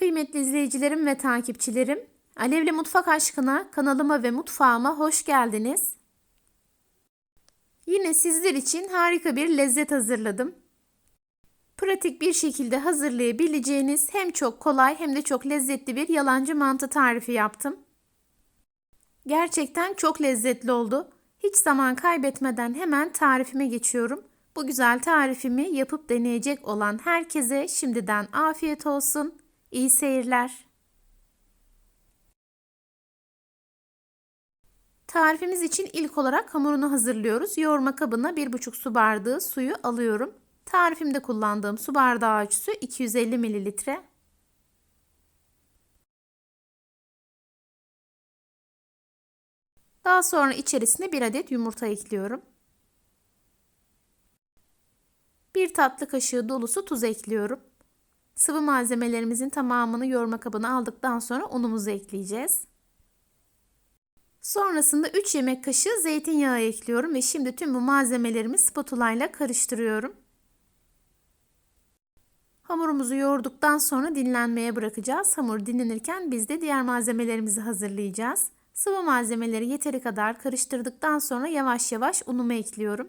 Kıymetli izleyicilerim ve takipçilerim, Alevli Mutfak Aşkına kanalıma ve mutfağıma hoş geldiniz. Yine sizler için harika bir lezzet hazırladım. Pratik bir şekilde hazırlayabileceğiniz hem çok kolay hem de çok lezzetli bir yalancı mantı tarifi yaptım. Gerçekten çok lezzetli oldu. Hiç zaman kaybetmeden hemen tarifime geçiyorum. Bu güzel tarifimi yapıp deneyecek olan herkese şimdiden afiyet olsun. İyi seyirler. Tarifimiz için ilk olarak hamurunu hazırlıyoruz. Yoğurma kabına 1,5 su bardağı suyu alıyorum. Tarifimde kullandığım su bardağı ölçüsü 250 mililitre. Daha sonra içerisine 1 adet yumurta ekliyorum. 1 tatlı kaşığı dolusu tuz ekliyorum. Sıvı malzemelerimizin tamamını yoğurma kabına aldıktan sonra unumuzu ekleyeceğiz. Sonrasında 3 yemek kaşığı zeytinyağı ekliyorum ve şimdi tüm bu malzemelerimi spatula ile karıştırıyorum. Hamurumuzu yoğurduktan sonra dinlenmeye bırakacağız. Hamur dinlenirken biz de diğer malzemelerimizi hazırlayacağız. Sıvı malzemeleri yeteri kadar karıştırdıktan sonra yavaş yavaş unumu ekliyorum.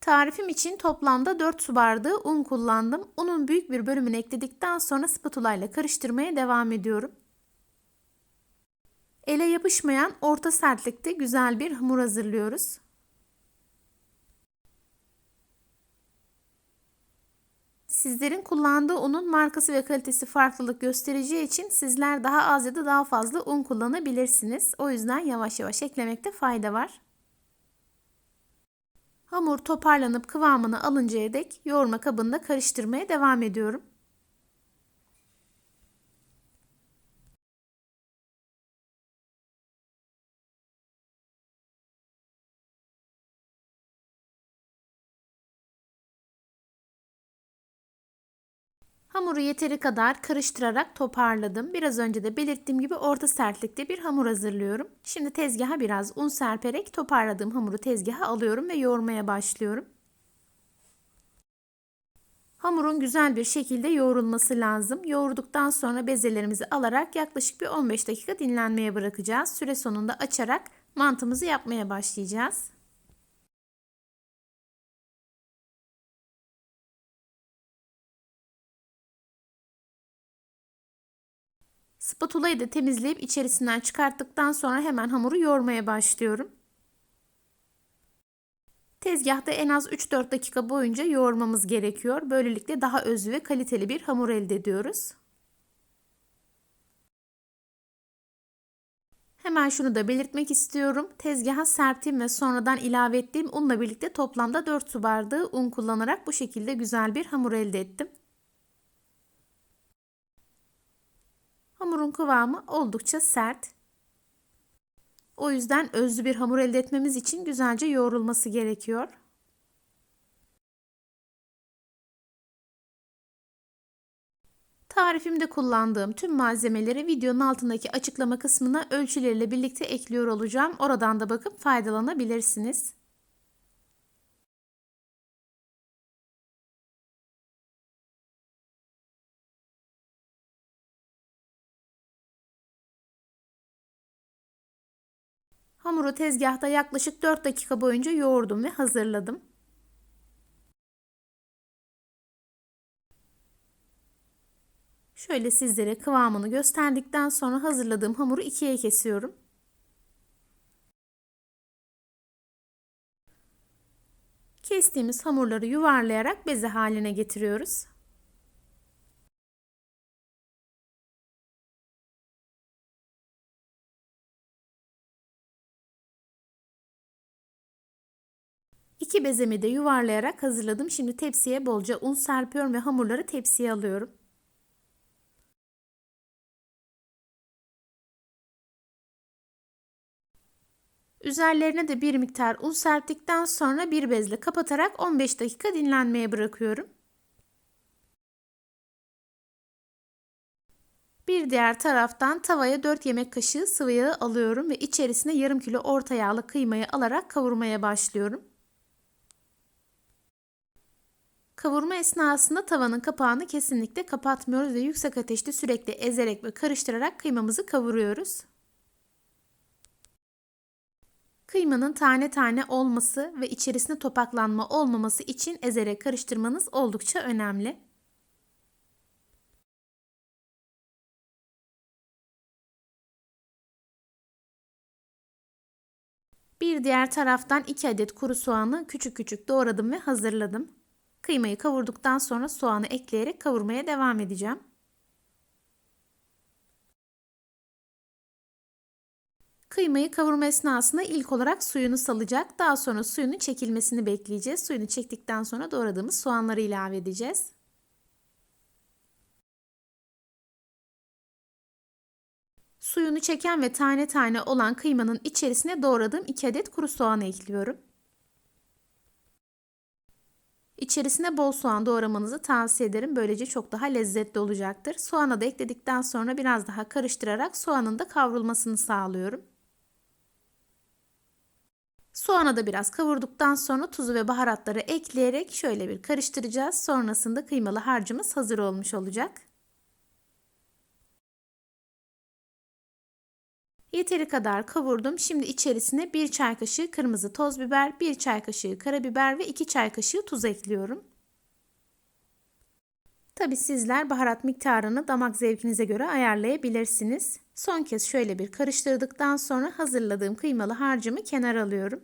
Tarifim için toplamda 4 su bardağı un kullandım. Unun büyük bir bölümünü ekledikten sonra spatula ile karıştırmaya devam ediyorum. Ele yapışmayan orta sertlikte güzel bir hamur hazırlıyoruz. Sizlerin kullandığı unun markası ve kalitesi farklılık göstereceği için sizler daha az ya da daha fazla un kullanabilirsiniz. O yüzden yavaş yavaş eklemekte fayda var. Hamur toparlanıp kıvamını alıncaya dek yoğurma kabında karıştırmaya devam ediyorum. Hamuru yeteri kadar karıştırarak toparladım. Biraz önce de belirttiğim gibi orta sertlikte bir hamur hazırlıyorum. Şimdi tezgaha biraz un serperek toparladığım hamuru tezgaha alıyorum ve yoğurmaya başlıyorum. Hamurun güzel bir şekilde yoğrulması lazım. Yoğurduktan sonra bezelerimizi alarak yaklaşık bir 15 dakika dinlenmeye bırakacağız. Süre sonunda açarak mantımızı yapmaya başlayacağız. Spatulayı da temizleyip içerisinden çıkarttıktan sonra hemen hamuru yoğurmaya başlıyorum. Tezgahta en az 3-4 dakika boyunca yoğurmamız gerekiyor. Böylelikle daha özlü ve kaliteli bir hamur elde ediyoruz. Hemen şunu da belirtmek istiyorum. Tezgaha serptiğim ve sonradan ilave ettiğim unla birlikte toplamda 4 su bardağı un kullanarak bu şekilde güzel bir hamur elde ettim. Hamurun kıvamı oldukça sert. O yüzden özlü bir hamur elde etmemiz için güzelce yoğrulması gerekiyor. Tarifimde kullandığım tüm malzemeleri videonun altındaki açıklama kısmına ölçüleriyle birlikte ekliyor olacağım. Oradan da bakıp faydalanabilirsiniz. Hamuru tezgahta yaklaşık 4 dakika boyunca yoğurdum ve hazırladım. Şöyle sizlere kıvamını gösterdikten sonra hazırladığım hamuru ikiye kesiyorum. Kestiğimiz hamurları yuvarlayarak beze haline getiriyoruz. İki bezemi de yuvarlayarak hazırladım. Şimdi tepsiye bolca un serpiyorum ve hamurları tepsiye alıyorum. Üzerlerine de bir miktar un serptikten sonra bir bezle kapatarak 15 dakika dinlenmeye bırakıyorum. Bir diğer taraftan tavaya 4 yemek kaşığı sıvı yağı alıyorum ve içerisine yarım kilo orta yağlı kıymayı alarak kavurmaya başlıyorum. Kavurma esnasında tavanın kapağını kesinlikle kapatmıyoruz ve yüksek ateşte sürekli ezerek ve karıştırarak kıymamızı kavuruyoruz. Kıymanın tane tane olması ve içerisinde topaklanma olmaması için ezerek karıştırmanız oldukça önemli. Bir diğer taraftan 2 adet kuru soğanı küçük küçük doğradım ve hazırladım. Kıymayı kavurduktan sonra soğanı ekleyerek kavurmaya devam edeceğim. Kıymayı kavurma esnasında ilk olarak suyunu salacak. Daha sonra suyunun çekilmesini bekleyeceğiz. Suyunu çektikten sonra doğradığımız soğanları ilave edeceğiz. Suyunu çeken ve tane tane olan kıymanın içerisine doğradığım 2 adet kuru soğan ekliyorum. İçerisine bol soğan doğramanızı tavsiye ederim. Böylece çok daha lezzetli olacaktır. Soğanı da ekledikten sonra biraz daha karıştırarak soğanın da kavrulmasını sağlıyorum. Soğanı da biraz kavurduktan sonra tuzu ve baharatları ekleyerek şöyle bir karıştıracağız. Sonrasında kıymalı harcımız hazır olmuş olacak. Yeteri kadar kavurdum. Şimdi içerisine 1 çay kaşığı kırmızı toz biber, 1 çay kaşığı karabiber ve 2 çay kaşığı tuz ekliyorum. Tabi sizler baharat miktarını damak zevkinize göre ayarlayabilirsiniz. Son kez şöyle bir karıştırdıktan sonra hazırladığım kıymalı harcımı kenara alıyorum.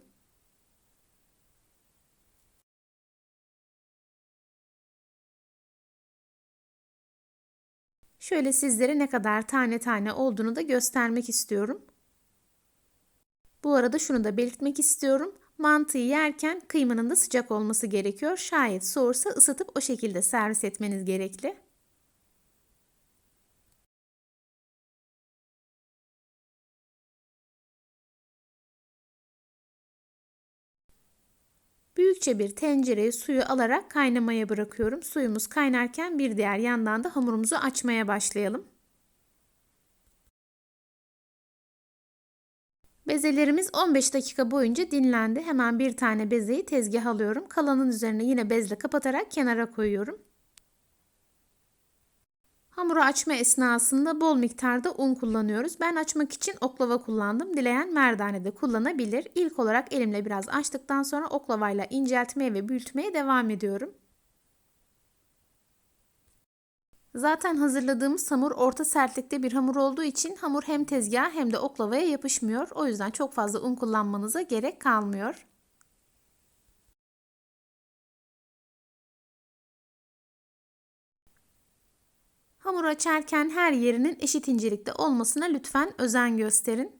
Şöyle sizlere ne kadar tane tane olduğunu da göstermek istiyorum. Bu arada şunu da belirtmek istiyorum. Mantıyı yerken kıymanın da sıcak olması gerekiyor. Şayet soğursa ısıtıp o şekilde servis etmeniz gerekli. Büyükçe bir tencereye suyu alarak kaynamaya bırakıyorum. Suyumuz kaynarken bir diğer yandan da hamurumuzu açmaya başlayalım. Bezelerimiz 15 dakika boyunca dinlendi. Hemen bir tane bezeyi tezgah alıyorum. Kalanın üzerine yine bezle kapatarak kenara koyuyorum. Hamuru açma esnasında bol miktarda un kullanıyoruz. Ben açmak için oklava kullandım. Dileyen merdane de kullanabilir. İlk olarak elimle biraz açtıktan sonra oklavayla inceltmeye ve büyütmeye devam ediyorum. Zaten hazırladığımız hamur orta sertlikte bir hamur olduğu için hamur hem tezgaha hem de oklavaya yapışmıyor. O yüzden çok fazla un kullanmanıza gerek kalmıyor. Hamur açarken her yerinin eşit incelikte olmasına lütfen özen gösterin.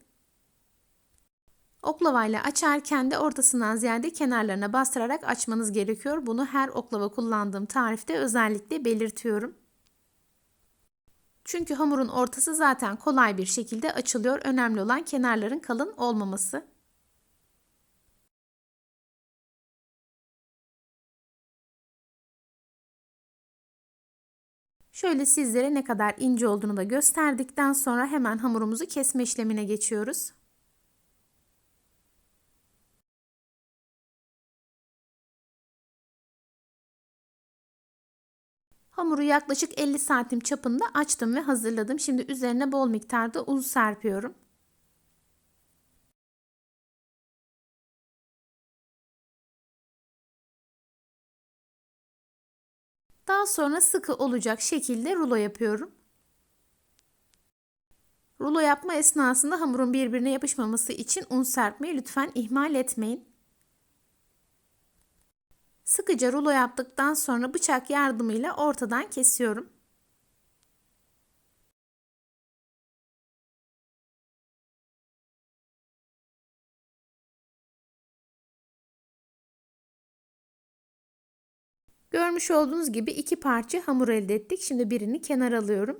Oklavayla açarken de ortasından ziyade kenarlarına bastırarak açmanız gerekiyor. Bunu her oklava kullandığım tarifte özellikle belirtiyorum. Çünkü hamurun ortası zaten kolay bir şekilde açılıyor. Önemli olan kenarların kalın olmaması. Şöyle sizlere ne kadar ince olduğunu da gösterdikten sonra hemen hamurumuzu kesme işlemine geçiyoruz. Hamuru yaklaşık 50 santim çapında açtım ve hazırladım. Şimdi üzerine bol miktarda un serpiyorum. Daha sonra sıkı olacak şekilde rulo yapıyorum. Rulo yapma esnasında hamurun birbirine yapışmaması için un serpmeyi lütfen ihmal etmeyin. Sıkıca rulo yaptıktan sonra bıçak yardımıyla ortadan kesiyorum. Görmüş olduğunuz gibi iki parça hamur elde ettik. Şimdi birini kenara alıyorum.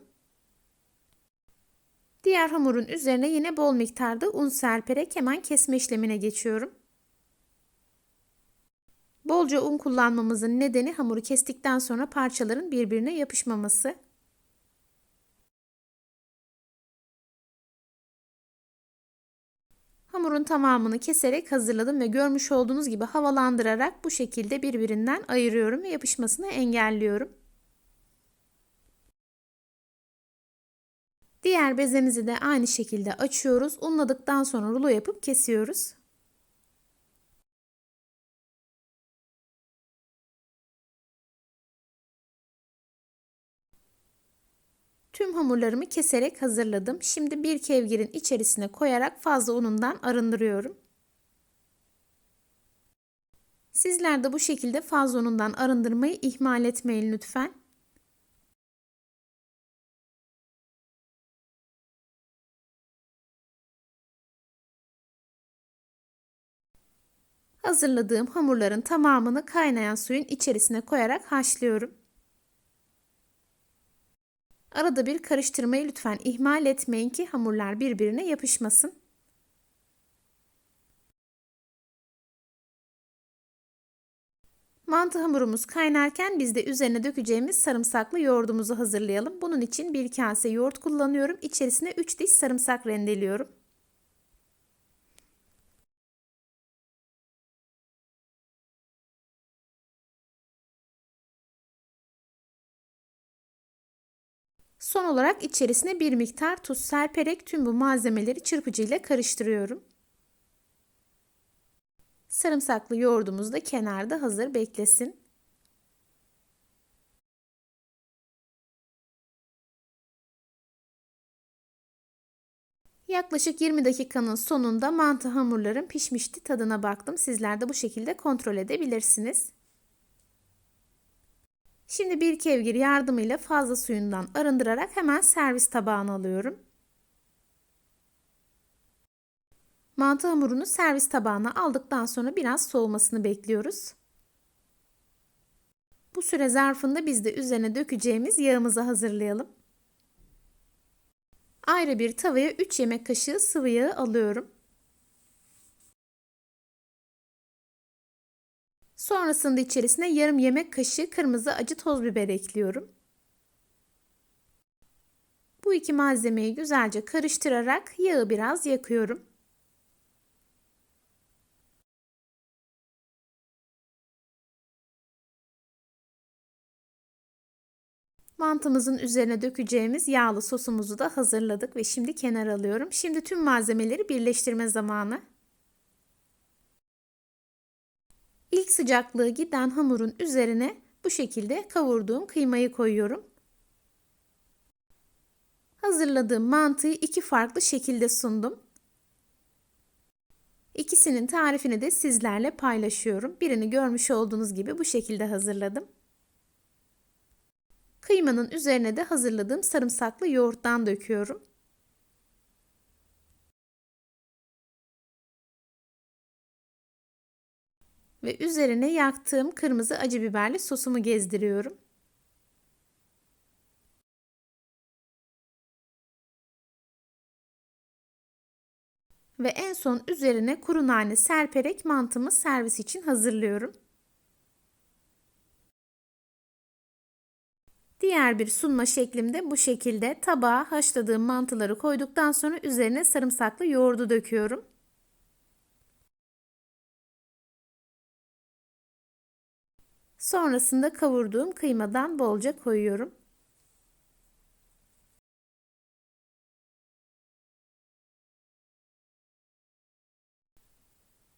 Diğer hamurun üzerine yine bol miktarda un serperek hemen kesme işlemine geçiyorum. Bolca un kullanmamızın nedeni hamuru kestikten sonra parçaların birbirine yapışmaması. Hamurun tamamını keserek hazırladım ve görmüş olduğunuz gibi havalandırarak bu şekilde birbirinden ayırıyorum ve yapışmasını engelliyorum. Diğer bezemizi de aynı şekilde açıyoruz. Unladıktan sonra rulo yapıp kesiyoruz. Tüm hamurlarımı keserek hazırladım. Şimdi bir kevgirin içerisine koyarak fazla unundan arındırıyorum. Sizler de bu şekilde fazla unundan arındırmayı ihmal etmeyin lütfen. Hazırladığım hamurların tamamını kaynayan suyun içerisine koyarak haşlıyorum. Arada bir karıştırmayı lütfen ihmal etmeyin ki hamurlar birbirine yapışmasın. Mantı hamurumuz kaynarken biz de üzerine dökeceğimiz sarımsaklı yoğurdumuzu hazırlayalım. Bunun için bir kase yoğurt kullanıyorum. İçerisine 3 diş sarımsak rendeliyorum. Son olarak içerisine bir miktar tuz serperek tüm bu malzemeleri çırpıcıyla karıştırıyorum. Sarımsaklı yoğurdumuz da kenarda hazır beklesin. Yaklaşık 20 dakikanın sonunda mantı hamurlarım pişmişti. Tadına baktım. Sizler de bu şekilde kontrol edebilirsiniz. Şimdi bir kevgir yardımıyla fazla suyundan arındırarak hemen servis tabağına alıyorum. Mantı hamurunu servis tabağına aldıktan sonra biraz soğumasını bekliyoruz. Bu süre zarfında biz de üzerine dökeceğimiz yağımızı hazırlayalım. Ayrı bir tavaya 3 yemek kaşığı sıvı yağı alıyorum. Sonrasında içerisine yarım yemek kaşığı kırmızı acı toz biber ekliyorum. Bu iki malzemeyi güzelce karıştırarak yağı biraz yakıyorum. Mantımızın üzerine dökeceğimiz yağlı sosumuzu da hazırladık ve şimdi kenara alıyorum. Şimdi tüm malzemeleri birleştirme zamanı. İlk sıcaklığı giden hamurun üzerine bu şekilde kavurduğum kıymayı koyuyorum. Hazırladığım mantıyı iki farklı şekilde sundum. İkisinin tarifini de sizlerle paylaşıyorum. Birini görmüş olduğunuz gibi bu şekilde hazırladım. Kıymanın üzerine de hazırladığım sarımsaklı yoğurttan döküyorum. Ve üzerine yaktığım kırmızı acı biberli sosumu gezdiriyorum. Ve en son üzerine kuru nane serperek mantımı servis için hazırlıyorum. Diğer bir sunma şeklimde bu şekilde tabağa haşladığım mantıları koyduktan sonra üzerine sarımsaklı yoğurdu döküyorum. Sonrasında kavurduğum kıymadan bolca koyuyorum.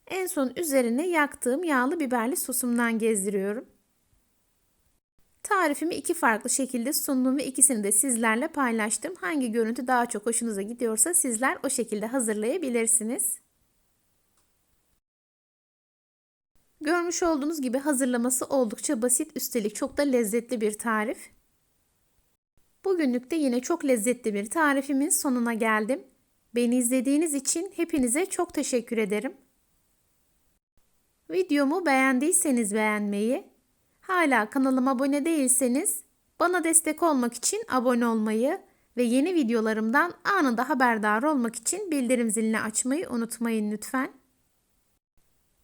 En son üzerine yaktığım yağlı biberli sosumdan gezdiriyorum. Tarifimi iki farklı şekilde sundum ve ikisini de sizlerle paylaştım. Hangi görüntü daha çok hoşunuza gidiyorsa sizler o şekilde hazırlayabilirsiniz. Görmüş olduğunuz gibi hazırlaması oldukça basit üstelik çok da lezzetli bir tarif. Bugünlük de yine çok lezzetli bir tarifimin sonuna geldim. Beni izlediğiniz için hepinize çok teşekkür ederim. Videomu beğendiyseniz beğenmeyi, hala kanalıma abone değilseniz bana destek olmak için abone olmayı ve yeni videolarımdan anında haberdar olmak için bildirim zilini açmayı unutmayın lütfen.